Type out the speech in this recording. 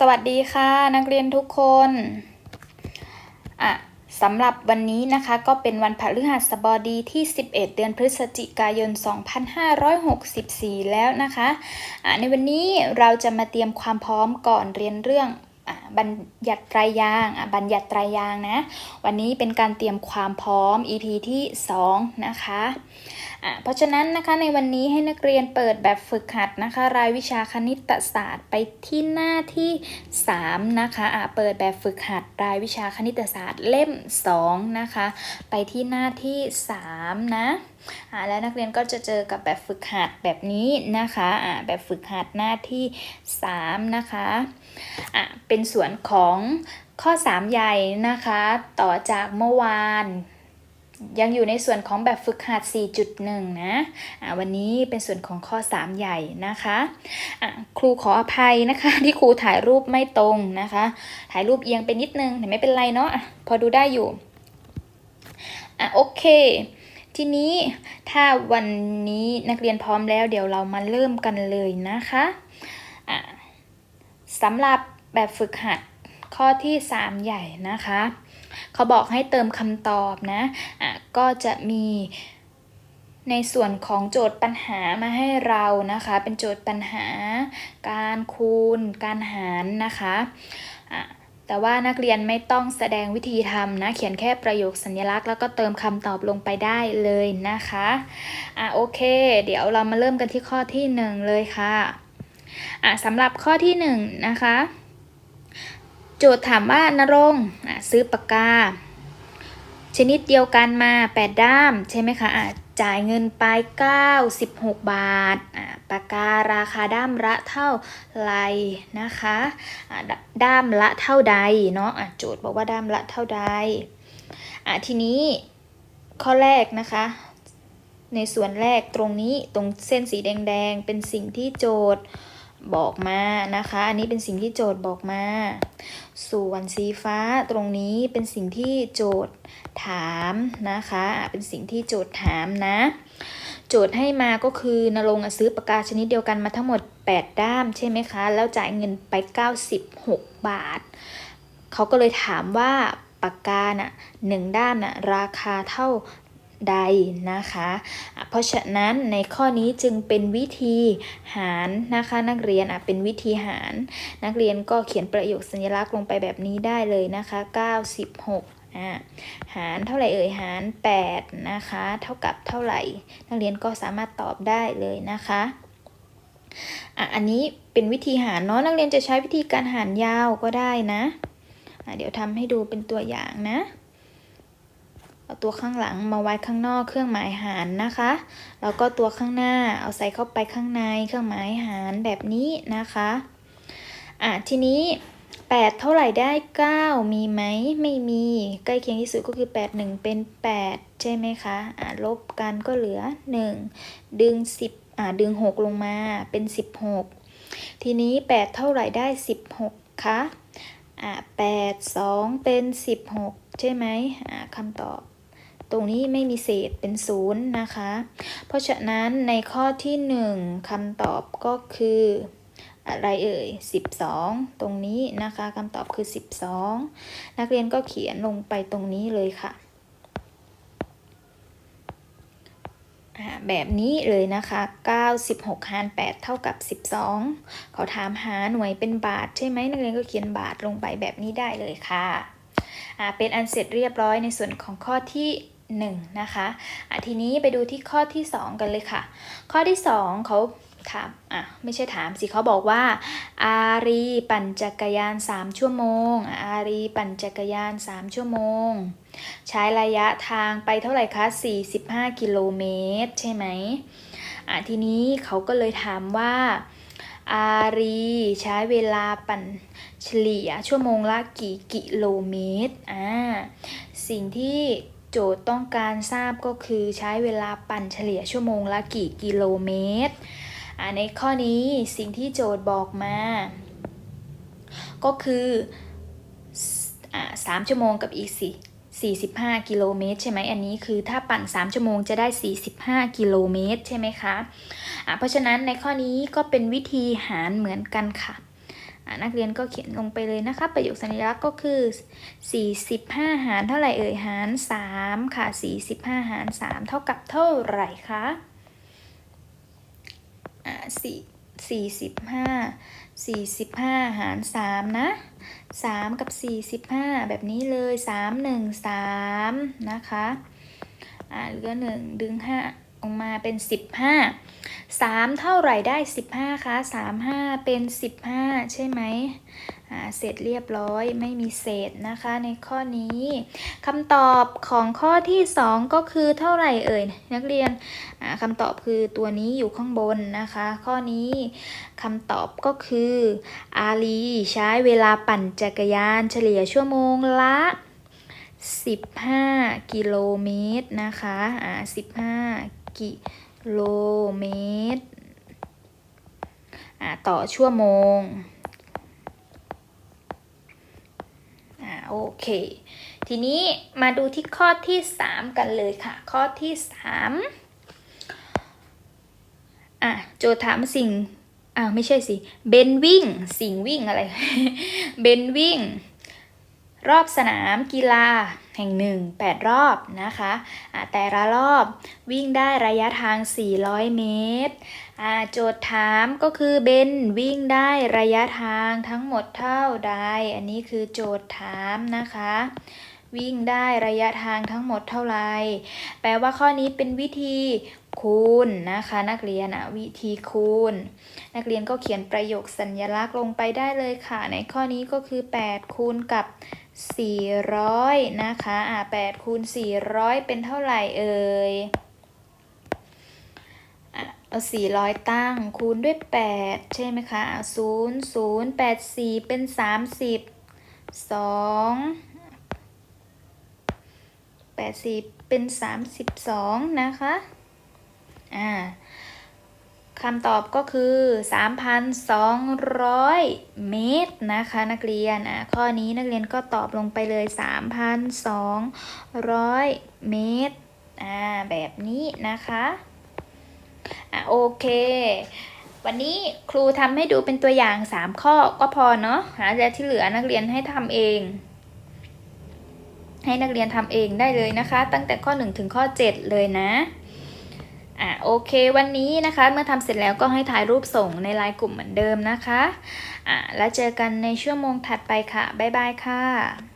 สวัสดีค่ะนักเรียนทุกคนอะสำหรับวันนี้นะคะก็เป็นวันพฤหัสบดีที่ 11 เดือนพฤศจิกายน 2564 แล้วนะคะอะในวันนี้เราจะมาเตรียมความพร้อมก่อนเรียนเรื่องอะบัญญัติไตรยางอะบัญญัติไตรยางนะ วันนี้เป็นการเตรียมความพร้อม EP ที่ 2 นะคะ อะเพราะฉะนั้นนะคะในวันนี้ให้นักเรียนเปิดแบบฝึกหัดนะคะ รายวิชาคณิตศาสตร์ไปที่หน้าที่ 3 นะคะอะเปิดแบบฝึกหัดรายวิชาคณิตศาสตร์เล่ม 2 นะคะ ไปที่หน้าที่ 3 นะอะแล้วนักเรียนก็จะเจอกับแบบฝึกหัดแบบนี้นะคะอะแบบฝึกหัดหน้าที่ 3 นะคะอะเป็นส่วนของข้อ 3 ใหญ่นะคะ ต่อจากเมื่อวาน ยังอยู่ในส่วนของแบบฝึกหัด 4.1 นะะวันนี้เป็นส่วนของข้อ 3 ใหญ่นะคะะครูขออภัยนะคะ ที่ครูถ่ายรูปไม่ตรงนะคะ ถ่ายรูปเอียงไปนิดนึงแต่ไม่เป็นไรเนาะะพอดูได้อยู่อะโอเค ทีนี้ถ้าวันนี้นักเรียนพร้อมแล้ว เดี๋ยวเรามาเริ่มกันเลยนะคะะสำหรับแบบฝึกหัดข้อที่ 3 ใหญ่นะคะ เขาบอกให้เติมคำตอบนะอะก็จะมีในส่วนของโจทย์ปัญหามาให้เรานะคะ เป็นโจทย์ปัญหา การคูณ การหารนะคะะแต่ว่านักเรียนไม่ต้องแสดงวิธีทำนะ เขียนแค่ประโยคสัญลักษณ์ แล้วก็เติมคำตอบลงไปได้เลยนะคะ อะโอเค เดี๋ยวเรามาเริ่มกันที่ข้อที่ 1 เลยค่ะ อะสำหรับข้อที่ 1 นะคะ โจทย์ถามว่านรงซื้อปากกา ชนิดเดียวกันมา 8 ด้าม ใช่ไหมคะะจ่ายเงินไป 96 บาท ปากการาคาด้ามละเท่าไรนะคะะด้ามละเท่าใดเนาะะโจทย์บอกว่าด้ามละเท่าใดทีนี้ข้อแรกนะคะในส่วนแรกตรงนี้ตรงเส้นสีแดง ๆ เป็นสิ่งที่โจทย์ บอกมานะคะ อันนี้เป็นสิ่งที่โจทย์บอกมา ส่วนสีฟ้าตรงนี้เป็นสิ่งที่โจทย์ถามนะคะ เป็นสิ่งที่โจทย์ถามนะ โจทย์ให้มาก็คือนรงซื้อปากกาชนิดเดียวกันมาทั้งหมด 8 ด้ามใช่ไหมคะ แล้วจ่ายเงินไป 96 บาท เขาก็เลยถามว่าปากกาน่ะหนึ่งด้ามน่ะราคาเท่า ใดนะคะ เพราะฉะนั้นในข้อนี้จึงเป็นวิธีหารนะคะนักเรียนอะเป็นวิธีหาร นักเรียนก็เขียนประโยคสัญลักษณ์ลงไปแบบนี้ได้เลยนะคะ 96อ่าหารเท่าไหร่เอ่ยหาร 8 นะคะ เท่ากับเท่าไหร่ นักเรียนก็สามารถตอบได้เลยนะคะอะอันนี้เป็นวิธีหารเนาะนักเรียนจะใช้วิธีการหารยาวก็ได้นะะเดี๋ยวทำให้ดูเป็นตัวอย่างนะ เอาตัวข้างหลังมาไว้ข้างนอกเครื่องหมายหารนะคะ แล้วก็ตัวข้างหน้าเอาใส่เข้าไปข้างในเครื่องหมายหารแบบนี้นะคะอะทีนี้ 8 เท่าไหร่ได้ 9 มีไหมไม่มีใกล้เคียงที่สุดก็คือ 8 1 เป็น 8 ใช่ไหมคะอะลบกันก็เหลือ 1 ดึง 10อะดึง 6 ลงมาเป็น 16 ทีนี้ 8 เท่าไหร่ได้ 16คะอะ8 2 เป็น 16 ใช่ไหมอะคำตอบ ตรงนี้ไม่มีเศษเป็นศูนย์นะคะ เพราะฉะนั้นในข้อที่ 1คำตอบก็คือ อะไรเอ่ย 12 ตรงนี้นะคะคำตอบคือ 12 นักเรียนก็เขียนลงไปตรงนี้เลยค่ะ แบบนี้เลยนะคะ 96 หาร 8 เท่ากับ 12 เขาถามหาหน่วยเป็นบาทใช่ไหมนักเรียนก็เขียนบาทลงไปแบบนี้ได้เลยค่ะเป็นอันเสร็จเรียบร้อยในส่วนของข้อที่ 1 นะคะอะทีนี้ไปดูที่ข้อที่ 2 กันเลยค่ะ ข้อที่ 2เขาถามอะไม่ใช่ถามสิเขาบอกว่า อารีปั่นจักรยาน 3 ชั่วโมง อารีปั่นจักรยาน 3 ชั่วโมง ใช้ระยะทางไปเท่าไหร่คะ 45 กิโลเมตร ใช่ไหมอะทีนี้เขาก็เลยถามว่า อารีใช้เวลาปั่นเฉลี่ยชั่วโมงละกี่กิโลเมตรอ่าสิ่งที่ โจทย์ต้องการทราบก็คือใช้เวลาปั่นเฉลี่ยชั่วโมงละกี่กิโลเมตรในข้อนี้สิ่งที่โจทย์บอกมา ก็คือสามชั่วโมงกับอีกสี่45 กิโลเมตรใช่ไหมอันนี้คือถ้าปั่น 3 ชั่วโมงจะได้ 45 กิโลเมตรใช่ไหมคะะเพราะฉะนั้นในข้อนี้ก็เป็นวิธีหารเหมือนกันค่ะอะ นักเรียนก็เขียนลงไปเลยนะคะ ประโยคสัญลักษณ์ก็คือ 45 หารเท่าไหร่เอ่ยหาร 3 ค่ะ 45 หาร 3 เท่ากับเท่าไหร่คะอะสี่สี่สิบห้าสี่สิบห้าหารสามนะสามกับสี่สิบห้าแบบนี้เลยสามหนึ่งสามนะคะอ่าเหลือหนึ่งดึงห้าออกมาเป็นสิบห้า สามเท่าไหร่ได้สิบห้าคะสามห้าเป็นสิบห้าใช่ไหมอ่าเสร็จเรียบร้อยไม่มีเศษนะคะในข้อนี้คำตอบของข้อที่สองก็คือเท่าไหร่เอ่ยนักเรียนอ่าคำตอบคือตัวนี้อยู่ข้างบนนะคะ ข้อนี้คำตอบก็คือ อาลีใช้เวลาปั่นจักรยานเฉลี่ยชั่วโมงละ15 กิโลเมตรนะคะ อ่า 15 กิ โลเมตรต่อชั่วโมงอ่าโอเค ทีนี้มาดูที่ข้อที่ 3 กันเลยค่ะ ข้อที่ 3 อะ โจทย์ถามสิ่ง อ่าวไม่ใช่สิ เบนวิ่ง สิ่งวิ่งอะไร เบนวิ่ง รอบสนามกีฬาแห่งหนึ่ง8รอบนะคะแต่ละรอบวิ่งได้ระยะทาง 400 เมตรโจทย์ถามก็คือเบนวิ่งได้ระยะทางทั้งหมดเท่าใด อันนี้คือโจทย์ถามนะคะ วิ่งได้ระยะทางทั้งหมดเท่าไหร่ แปลว่าข้อนี้เป็นวิธีคูณนะคะ นักเรียนอะวิธีคูณ นักเรียนก็เขียนประโยคสัญลักษณ์ลงไปได้เลยค่ะ ในข้อนี้ก็คือ 8 คูณกับ 400 นะคะอะ8คูณ 400 เป็นเท่าไหร่เอ่ยอะเอา400 ตั้งคูณด้วย 8 ใช่ไหมคะอะ0 0 8 4 เป็น 30 2 80เป็น32นะคะ อ่าคำตอบก็คือ 3,200 เมตรนะคะ นักเรียนอ่าข้อนี้นักเรียนก็ตอบลงไปเลย 3,200 เมตรอ่าแบบนี้นะคะอ่าโอเค วันนี้ครูทำให้ดูเป็นตัวอย่าง 3 ข้อก็พอเนาะหาแต่ที่เหลือนักเรียนให้ทำเอง ให้นักเรียนทำเองได้เลยนะคะ ตั้งแต่ข้อ 1 ถึงข้อ 7 เลยนะอะโอเควันนี้นะคะเมื่อทำเสร็จแล้วก็ให้ถ่ายรูปส่งในไลน์กลุ่มเหมือนเดิมนะคะอะแล้วเจอกันในชั่วโมงถัดไปค่ะ บ๊ายบายค่ะ